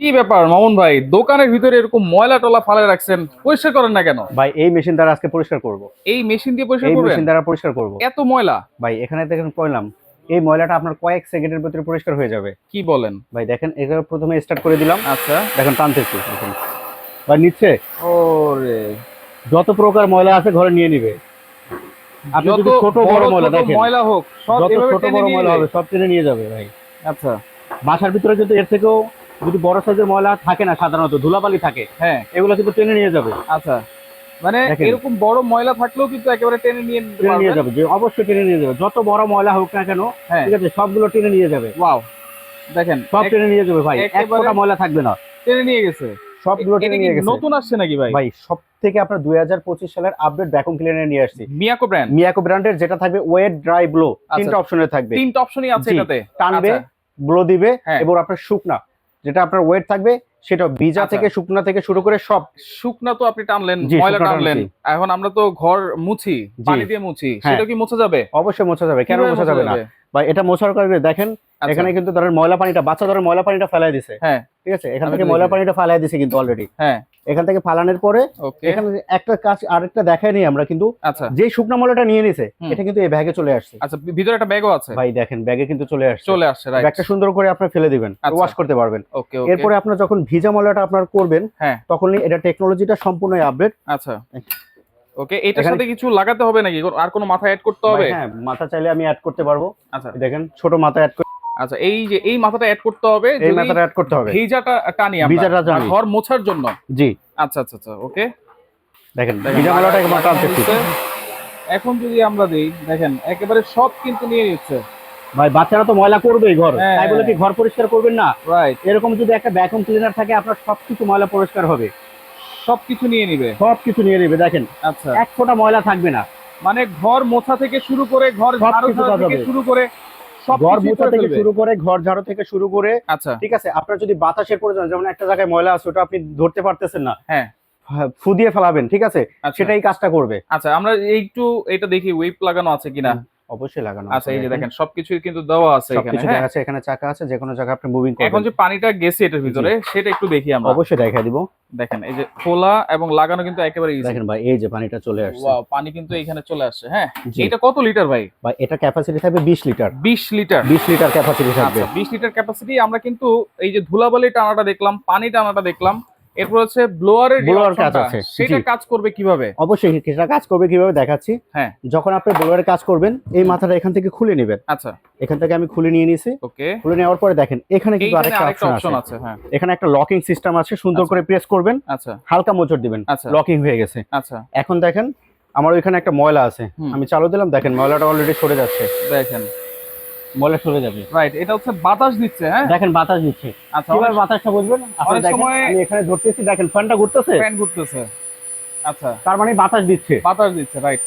কি ব্যাপার মামুন ভাই? দোকানের ভিতরে এরকম ময়লা টলা ফালে রাখছেন পরিষ্কার করেন না কেন? ভাই এই মেশিন দ্বারা আজকে পরিষ্কার করব। এই মেশিন দিয়ে পরিষ্কার এই করবেন? মেশিন দ্বারা পরিষ্কার করব। এত ময়লা? ভাই এখানে দেখেন কইলাম এই ময়লাটা আপনার কয়েক সেকেন্ডের ভিতরে পরিষ্কার হয়ে যাবে। কি বলেন? ভাই দেখেন এটা প্রথমে স্টার্ট করে দিলাম। আচ্ছা। দেখেন টানতেছি দেখুন। ভাই নিচ্ছে? ওরে। যত প্রকার ময়লা আছে ঘরে নিয়ে নিবে। আপনি যদি ছোট বড় ময়লা দেখেন ময়লা হোক সব ছোট বড় ময়লা হবে সব টেনে নিয়ে যাবে ভাই। আচ্ছা। বাসার ভিতরে কিন্তু এর থেকেও যদি বড় সাইজের ময়লা থাকে না সাধারণত ধুলাবালি থাকে হ্যাঁ। এগুলো কিন্তু টেনে নিয়ে যাবে। আচ্ছা। মানে এরকম বড় ময়লা থাকলেও কিন্তু একেবারে টেনে নিয়ে টেনে নিয়ে যাবে যে অবশ্যই টেনে নিয়ে যাবে। যত বড় ময়লা হোক না কেন হ্যাঁ। ঠিক আছে সবগুলো টেনে নিয়ে যাবে। ওয়াও। দেখেন সব টেনে নিয়ে যাবে ভাই এক ফোঁটা ময়লা থাকবে না। টেনে নিয়ে গেছে। সবগুলো টেনে নিয়ে গেছে। নতুন আসছে নাকি ভাই? ভাই সব থেকে আপনার দুই হাজার পঁচিশ সালের আপডেট ভ্যাকুম ক্লিনার নিয়ে আসছি। মিয়াকো ব্র্যান্ড মিয়াকো ব্র্যান্ডের যেটা থাকবে ওয়েট ড্রাই ব্লো তিনটা অপশনে থাকবে। তিনটা অপশনই আছে জি, এটাতে। টানবে ব্লো দিবে। এবং আপনার শুকনা। যেটা আপনার ওয়েট থাকবে সেটা ভিজা আচ্ছা। থেকে শুকনা থেকে শুরু করে সব। শুকনা তো আপনি টানলেন ময়লা টানলেন। এখন আমরা তো ঘর মুছি পানি দিয়ে মুছি হ্যাঁ। সেটা কি মুছে যাবে? অবশ্যই মোছা যাবে। কেন মুছে যাবে না? ভাই এটা মোছার কারণে দেখেন আচ্ছা, এখানে কিন্তু ধরেন ময়লা পানিটা বাচ্চা ধরেন ময়লা পানিটা ফেলাই দিছে। হ্যাঁ। ঠিক আছে? এখান থেকে ময়লা পানিটা ফেলাই দিছে কিন্তু অলরেডি হ্যাঁ। এখান থেকে ফালানোর পরে এখানে একটা কাজ আরেকটা দেখাই নি আমরা কিন্তু আচ্ছা। যে শুকনা ময়লাটা নিয়ে নিছে এটা কিন্তু এই ব্যাগে চলে আসছে। আচ্ছা ভিতরে একটা ব্যাগও আছে? ভাই দেখেন ব্যাগে কিন্তু চলে আসছে। চলে আসছে রাইট ব্যাগটা সুন্দর করে আপনি ফেলে দিবেন আচ্ছা। ওয়াশ করতে পারবেন। ওকে ওকে এরপরে আপনার যখন ভিজা ময়লাটা আপনার করবেন হ্যাঁ। তখনই এটা টেকনোলজিটা সম্পূর্ণ আপডেট আচ্ছা। ওকে এটার সাথে কিছু লাগাতে হবে নাকি? আর কোনো মাথা অ্যাড করতে হবে? হ্যাঁ মাথা চাইলে আমি অ্যাড করতে পারব। আচ্ছা। দেখেন ছোট মাথা অ্যাড আচ্ছা এই যে এই মাথাটা অ্যাড করতে হবে এই মাথাটা অ্যাড করতে হবে। ভিজাটা টানি আমরা ভিজাটা টানি। ঘর মোছার জন্য। জি। আচ্ছা আচ্ছা আচ্ছা ওকে দেখেন দেখেন, ভিজা ময়লাটা একবার টানতেছি এখন যদি আমরা দেই দেখেন একেবারে সব কিন্তু নিয়ে নিচ্ছে। ভাই বাচ্চারা তো ময়লা করবেই ঘর। হ্যাঁ, তাই বলে কি ঘর পরিষ্কার করবেন না? রাইট এরকম যদি একটা ভ্যাকুম ক্লিনার থাকে আপনার সবকিছু ময়লা পরিষ্কার হবে। সবকিছু নিয়ে নিবে। সবকিছু নিয়ে নিবে দেখেন। আচ্ছা। এক ফোঁটা ময়লা থাকবে না। মানে ঘর মোছা থেকে শুরু করে ঘর ঝাড়ু থেকে শুরু করে ঘর মোছা থেকে শুরু করে ঘর ঝাড়ু থেকে শুরু করে আচ্ছা। ঠিক আছে? আপনার যদি বাতাসের প্রয়োজন যেমন একটা জায়গায় ময়লা আছে ওটা আপনি ধরতে পারতেছেন না। হ্যাঁ। ফুদিয়ে ফেলাবেন ঠিক আছে? আচ্ছা। সেটাই কাজটা করবে। আচ্ছা আমরা একটু এটা দেখি ওয়েব লাগানো আছে কিনা? অবশ্যই লাগানো আচ্ছা এই যে দেখেন। সবকিছু কিন্তু দেওয়া আছে এখানে সবকিছু হ্যাঁ? দেখা যাচ্ছে এখানে চাকা আছে যে কোনো জায়গায় আপনি মুভিং করবেন। এখন যে পানিটা গেছে এটার ভিতরে সেটা একটু দেখি আমরা। অবশ্যই দেখা দিব। দেখেন এই যে খোলা এবং লাগানো কিন্তু একেবারে ইজি দেখেন ভাই এই যে পানিটা চলে আসছে। ওয়াও পানি কিন্তু এখানে চলে আসছে হ্যাঁ। এটা কত লিটার ভাই? ভাই এটা ক্যাপাসিটি থাকবে 20 লিটার। 20 লিটার। 20 লিটার ক্যাপাসিটি থাকবে। আচ্ছা 20 লিটার ক্যাপাসিটি আমরা কিন্তু এই যে ধুলাবালি টানাটা দেখলাম পানি টানাটা দেখলাম। এরপর হচ্ছে ব্লোয়ারের Blower কাজ আছে, সেটা কাজ করবে কীভাবে? অবশ্যই সেটা কাজ করবে কীভাবে দেখাচ্ছি। হ্যাঁ। যখন আপনি ব্লোয়ারে কাজ করবেন এই মাথাটা এখান থেকে খুলে নেবেন। আচ্ছা। এখান থেকে আমি খুলে নিয়ে নিয়েছি। ওকে। খুলে নেওয়ার পরে দেখেন এখানে কিন্তু আরেকটা অপশন আছে। হ্যাঁ। এখানে একটা লকিং সিস্টেম আছে সুন্দর আচ্ছা। করে প্রেস করবেন। আচ্ছা। হালকা মোচড় দিবেন। আচ্ছা। লকিং হয়ে গেছে। আচ্ছা। এখন দেখেন আমার ওইখানে একটা ময়লা আছে। আমি চালু দিলাম দেখেন ময়লাটা অলরেডি সরে যাচ্ছে। দেখেন। ময়লা সরে যাবে। রাইট এটা হচ্ছে বাতাস দিচ্ছে হ্যাঁ? দেখেন বাতাস দিচ্ছে। আচ্ছা অনেক বাতাসটা বুঝবেন আপনি দেখেন আমি এখানে ধরতেছি দেখেন ফ্যানটা ঘুরতেছে? ফ্যান ঘুরতেছে। আচ্ছা। তার মানে বাতাস দিচ্ছে। বাতাস দিচ্ছে রাইট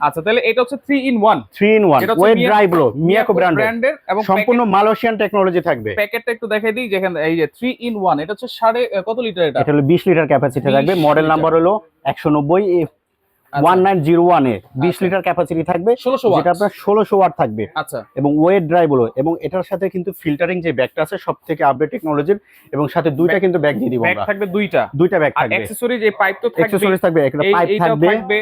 আচ্ছা তাহলে এটা হচ্ছে 3 ইন 1 থ্রি ইন ওয়ান এটা হচ্ছে ওয়েট মিয়া- ড্রাই ব্লো মিয়াকো ব্র্যান্ডের এবং সম্পূর্ণ মালয়েশিয়ান টেকনোলজি থাকবে। প্যাকেটটা একটু দেখাই দিই যেখানে এই যে 3 ইন 1 এটা হচ্ছে সাড়ে কত লিটার এটা? এটা হলো বিশ লিটার ক্যাপাসিটি থাকবে। মডেল নাম্বার হলো একশো নব্বই one nine zero one A বিশ আচ্ছা। লিটার ক্যাপাসিটি থাকবে যেটা আপনার ষোলোশো ওয়াট থাকবে। আচ্ছা। এবং ওয়েট ড্রাই বলো এবং এটার সাথে কিন্তু ফিল্টারিং যে ব্যাগটা আছে সব থেকে আপডেট টেকনোলজির এবং সাথে দুইটা কিন্তু ব্যাগ দিয়ে দিব আমরা। থাকবে দুইটা। দুইটা ব্যাগ থাকবে। অ্যাকসেসরিজ এই পাইপ তো থাকবে অ্যাক্সেসরিজ থাকবে একটা পাইপ থাকবে। থাকবে।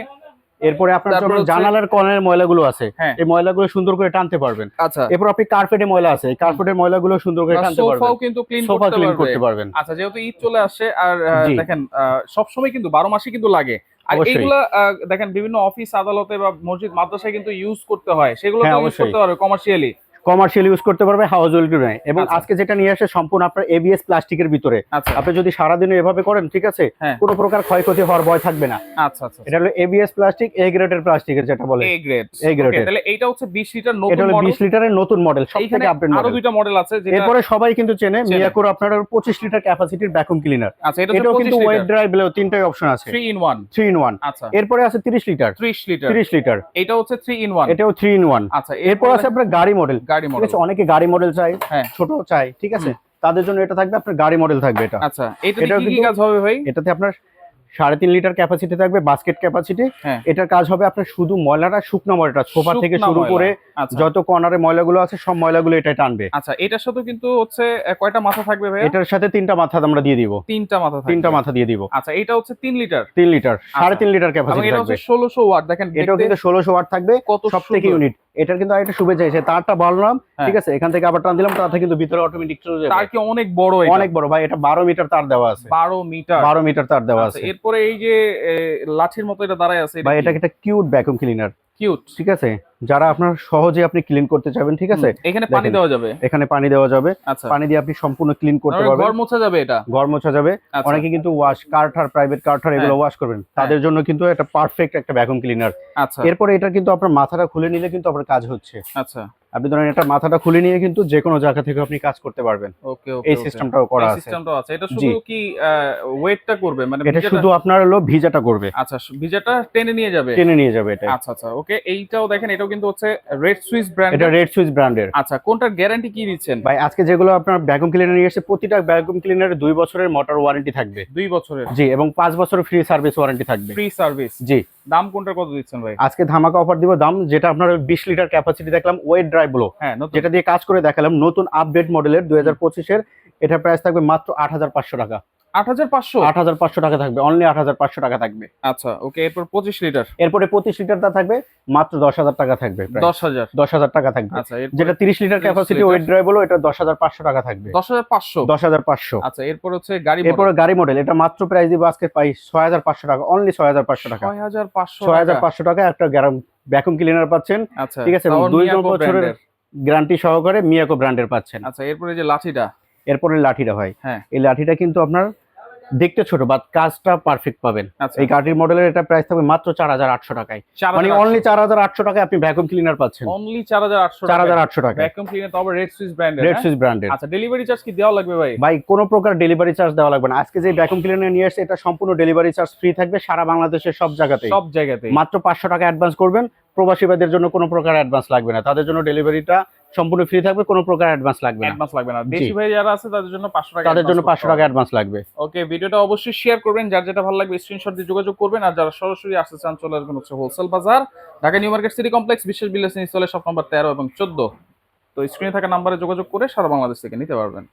এরপরে আপনার যখন জানালার কর্নারের ময়লাগুলো আছে হ্যাঁ। এই ময়লাগুলো সুন্দর করে টানতে পারবেন। আচ্ছা। এরপর আপনি কার্পেটে ময়লা আছে এই কার্পেটের ময়লাগুলো সুন্দর করে টানতে সোফাও পারবেন। কিন্তু ক্লিন সোফা করতে পারবেন। আচ্ছা যেহেতু ঈদ চলে আসছে আর দেখেন সব সময় কিন্তু বারো মাসে কিন্তু লাগে। আর। আহ, দেখেন বিভিন্ন অফিস আদালতে বা মসজিদ মাদ্রাসায় কিন্তু ইউজ করতে হয়। সেগুলো হ্যাঁ, ইউজ করতে পারবে কমার্শিয়ালি কমার্শিয়াল ইউজ করতে পারবে হাউস হোল্ড নয় এবং আচ্ছা। আজকে যেটা নিয়ে আসে সম্পূর্ণ আপনার এবিএস প্লাস্টিকের ভিতরে। আচ্ছা। আপনি যদি সারাদিন এভাবে করেন ঠিক আছে? হ্যাঁ। কোনো প্রকার ক্ষয়ক্ষতি হওয়ার ভয় থাকবে না। আচ্ছা আচ্ছা এটা হলো এবিএস প্লাস্টিক এ গ্রেডের প্লাস্টিকের যেটা বলে। এ গ্রেড grade এর। তাহলে এইটা হচ্ছে 20 লিটার এটা নতুন হলো মডেল বিশ লিটারের নতুন মডেল সব এইখানে থেকে আপডেট আরও মডেল দুইটা মডেল আছে যেটা এরপরে সবাই কিন্তু চেনে। মিয়াকোর আপনার পঁচিশ লিটার ক্যাপাসিটির ভ্যাকুম ক্লিনার আচ্ছা এটা এটাও হচ্ছে কিন্তু ওয়েট ড্রাই বেলেও তিনটাই অপশন আছে। 3 ইন 1 থ্রি ইন ওয়ান আচ্ছা। এরপরে আছে তিরিশ লিটার। 30 লিটার। তিরিশ লিটার। এটা হচ্ছে 3 ইন 1 এটাও থ্রি ইন ওয়ান আচ্ছা এরপর আছে আপনার গাড়ি মডেল গাড়ি মডেল অনেকে গাড়ি মডেল চাই হ্যাঁ। ছোট চাই ঠিক আছে? তাদের জন্য এটা থাকবে আপনার গাড়ি মডেল থাকবে এটা। আচ্ছা এটা কি কাজ হবে ভাই? এটাতে আপনার সাড়ে তিন লিটার ক্যাপাসিটি থাকবে বাস্কেট ক্যাপাসিটি। এটার কাজ হবে আপনার শুধু ময়লাটা শুকনো ময়লাটা সোফা থেকে শুরু। করে আচ্ছা। যত কর্নারে ময়লাগুলো আছে সব ময়লাগুলো এটা টানবে। আচ্ছা এটার সাথে কিন্তু হচ্ছে কয়টা মাথা থাকবে ভাইয়া? এটার সাথে তিনটা মাথা আমরা দিয়ে দিব। তিনটা মাথা তিনটা মাথা দিয়ে দিব। আচ্ছা এটা হচ্ছে তিন লিটার? তিন লিটার সাড়ে তিন লিটার ক্যাপাসিটি থাকবে। হচ্ছে ষোলোশো ওয়াট দেখেন এটাও কিন্তু ষোলোশো ওয়াট থাকবে কত সব থেকে ইউনিট এটার কিন্তু আরেকটা শুভেচ্ছা এসে তারটা বললাম হ্যাঁ। ঠিক আছে? এখান থেকে আবার টান দিলাম তারটা কিন্তু ভিতরে অটোমেটিক চলে যাবে। তার কি অনেক বড় এটা। অনেক বড় ভাই এটা বারো মিটার তার দেওয়া আছে। বারো মিটার বারো মিটার তার দেওয়া আচ্ছা, আছে। এরপরে এই যে লাঠির মতো এটা দাঁড়ায় আছে ভাই এটা একটা কিউট ভ্যাকুম ক্লিনার কিউট ঠিক আছে? যারা আপনার সহজে আপনি ক্লিন করতে চাইবেন ঠিক আছে? এখানে পানি দেওয়া যাবে। এখানে পানি দেওয়া যাবে। আচ্ছা। পানি দিয়ে আপনি সম্পূর্ণ ক্লিন করতে পারবেন। ঘর মোছা যাবে এটা? ঘর মোছা যাবে। আচ্ছা। অনেকে কিন্তু ওয়াশ কার্টার প্রাইভেট কার্টার এগুলো হ্যাঁ। ওয়াশ করবেন। তাদের জন্য কিন্তু এটা পারফেক্ট একটা ভ্যাকুম ক্লিনার আচ্ছা। এরপরে এটা কিন্তু আপনার মাথাটা খুলে নিলে কিন্তু আপনার কাজ হচ্ছে। আচ্ছা। আপনি ধরেন এটা মাথাটা খুলে নিয়ে কিন্তু যে কোনো জায়গা থেকে আপনি কাজ করতে পারবেন। ওকে ওকে এই সিস্টেমটাও করা আছে। সিস্টেমটাও আছে। এটা শুধু কি ওয়েটটা করবে? মানে এটা শুধু আপনার হলো ভিজাটা করবে। আচ্ছা ভিজাটা টেনে নিয়ে যাবে? টেনে নিয়ে যাবে এটা আচ্ছা আচ্ছা ওকে। এইটাও দেখেন এটাও কিন্তু হচ্ছে রেড সুইস ব্র্যান্ড এটা রেড সুইচ ব্র্যান্ডের আচ্ছা কোনটার গ্যারান্টি কি দিচ্ছেন? ভাই আজকে যেগুলো আপনার ভ্যাকুম ক্লিনার নিয়ে এসেছে প্রতিটা ভ্যাকুম ক্লিনারে দুই বছরের মোটর ওয়ারেন্টি থাকবে। দুই বছরের। জি এবং পাঁচ বছরের ফ্রি সার্ভিস ওয়ারেন্টি থাকবে। ফ্রি সার্ভিস জি। দাম কোনটা কত দিচ্ছেন ভাই? আজকে ধামাকা অফার দিব দাম যেটা আপনার বিশ লিটার ক্যাপাসিটি দেখলাম ওয়েট ড্রাইভ ব্লো। হ্যাঁ যেটা দিয়ে কাজ করে দেখালাম নতুন আপডেট মডেলের দুই হাজার পঁচিশের এটা প্রাইস থাকবে মাত্র আট হাজার পাঁচশো টাকা। আট হাজার পাঁচশো? আট হাজার পাঁচশো টাকা থাকবে অনলি আট হাজার পাঁচশো টাকা থাকবে। আচ্ছা ওকে এরপর পঁচিশ লিটার এরপরে পঁচিশ লিটারটা থাকবে মাত্র দশ হাজার টাকা থাকবে দশ হাজার? দশ হাজার টাকা থাকবে। আচ্ছা যেটা তিরিশ লিটার ক্যাপাসিটি ওয়েট ড্রাই বলো এটা দশ হাজার পাঁচশো টাকা থাকবে। দশ হাজার পাঁচশো? দশ হাজার পাঁচশো। আচ্ছা এরপর হচ্ছে গাড়ি এরপরে গাড়ি মডেল এটা মাত্র প্রাইস দিব আজকে পাই ছয় হাজার পাঁচশো টাকা অনলি ছয় হাজার পাঁচশো টাকা। ছয় হাজার পাঁচশো ছয় হাজার পাঁচশো টাকা একটা ভ্যাকুম ক্লিনার পাচ্ছেন। আচ্ছা ঠিক আছে, দুই বছরের গ্যারান্টি সহকারে মিয়াকো ব্র্যান্ডের পাচ্ছেন। আচ্ছা এরপরে যে লাঠিটা? এরপরে লাঠিটা হয় হ্যাঁ। এই লাঠিটা কিন্তু আপনার দেখতে ছোট বাট কাজটা পারফেক্ট পাবেন। আচ্ছা। এই গাড়ির মডেলের এটা প্রাইস থাকবে মাত্র চার হাজার আটশো টাকায়। মানে অনলি চার হাজার আটশো টাকায় আপনি ভ্যাকুম ক্লিনার পাচ্ছেন। অনলি চার হাজার আটশো চার হাজার আটশো টাকায়। ভ্যাকুয়াম ক্লিনার তো আবার রেড সুইস ব্র্যান্ডের রেড সুইচ ব্র্যান্ডের আচ্ছা ডেলিভারি চার্জ কি দেওয়া লাগবে ভাই? ভাই কোনো প্রকার ডেলিভারি চার্জ দেওয়া লাগবে না। আজকে যে ভ্যাকুম ক্লিনার নিয়ে আসছে এটা সম্পূর্ণ ডেলিভারি চার্জ ফ্রি থাকবে সারা বাংলাদেশের সব জায়গাতেই। সব জায়গাতে মাত্র পাঁচশো টাকা অ্যাডভান্স করবেন। প্রবাসী ভাইদের জন্য কোনো প্রকার অ্যাডভান্স লাগবে না। তাদের জন্য ডেলিভারিটা সম্পূর্ণ ফ্রি থাকবে কোনো প্রকার অ্যাডভান্স লাগবে না। অ্যাডভান্স লাগবে না। দেশি ভাই যারা আছে তাদের জন্য পাঁচশো টাকা তাদের জন্য পাঁচশো টাকা অ্যাডভান্স লাগবে। ওকে ভিডিওটা অবশ্যই শেয়ার করবেন। যার যেটা ভালো লাগবে স্ক্রিনশট দিয়ে যোগাযোগ করবেন। আর যারা সরাসরি আসতে চান চলে আসবেন হচ্ছে হোলসেল বাজার। Dhaka New Market City Complex বিশেষ বিলেস সলে শপ নম্বর তেরো এবং চোদ্দ। তো স্ক্রিনে থাকা নম্বরে যোগাযোগ করে সারা বাংলাদেশ থেকে নিতে পারবেন।